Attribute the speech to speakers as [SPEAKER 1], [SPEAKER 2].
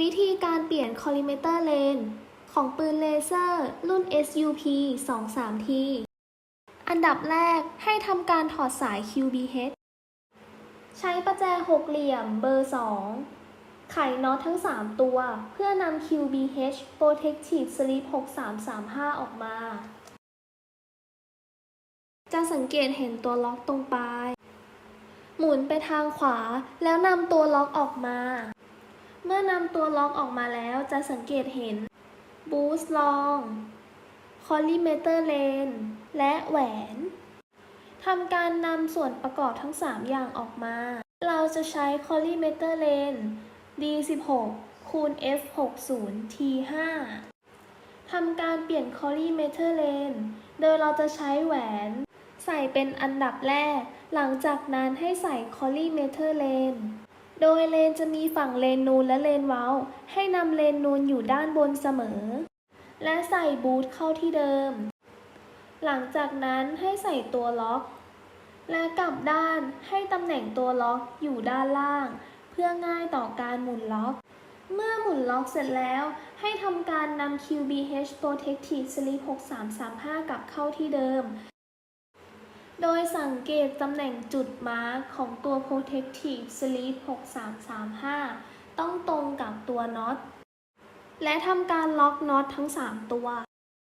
[SPEAKER 1] วิธีการเปลี่ยน collimator lane ของปืนเลเซอร์ รุ่น SUP 23T อันดับแรกให้ทำการถอดสาย QBH ใช้ประแจหกเหลี่ยมเบอร์ 2 ไขน็อตทั้ง 3 ตัว เพื่อนำ QBH Protective Slip 6335 ออกมา จะสังเกตเห็นตัวล็อกตรงปลาย หมุนไปทางขวาแล้วนำตัวล็อกออกมา เมื่อนำตัวล็อกออกมาแล้วจะสังเกตเห็น Boost Long Collimator Lane และแหวนทำการนำส่วนประกอบทั้ง 3 อย่างออกมา เราจะใช้ Collimator Lane D16 คูณ F60 T5 ทำการเปลี่ยน Collimator Lane โดยเราจะใช้แหวน ใส่เป็นอันดับแรก หลังจากนั้นให้ใส่ Collimator Lane โดยเลนจะมีฝั่งเลนนูนและเลนเว้า ให้นำเลนนูนอยู่ด้านบนเสมอ และใส่บูทเข้าที่เดิม หลังจากนั้นให้ใส่ตัวล็อก และกลับด้านให้ตำแหน่งตัวล็อกอยู่ด้านล่าง เพื่อง่ายต่อการหมุนล็อก เมื่อหมุนล็อกเสร็จแล้ว ให้ทำการนำ QBH Protective Slip 6335 กลับเข้าที่เดิม โดยสังเกตตำแหน่งจุดมาร์กของตัว Protective Sleeve 6335 ต้องตรงกับตัวน็อต และทำการล็อกน็อตทั้ง 3 ตัว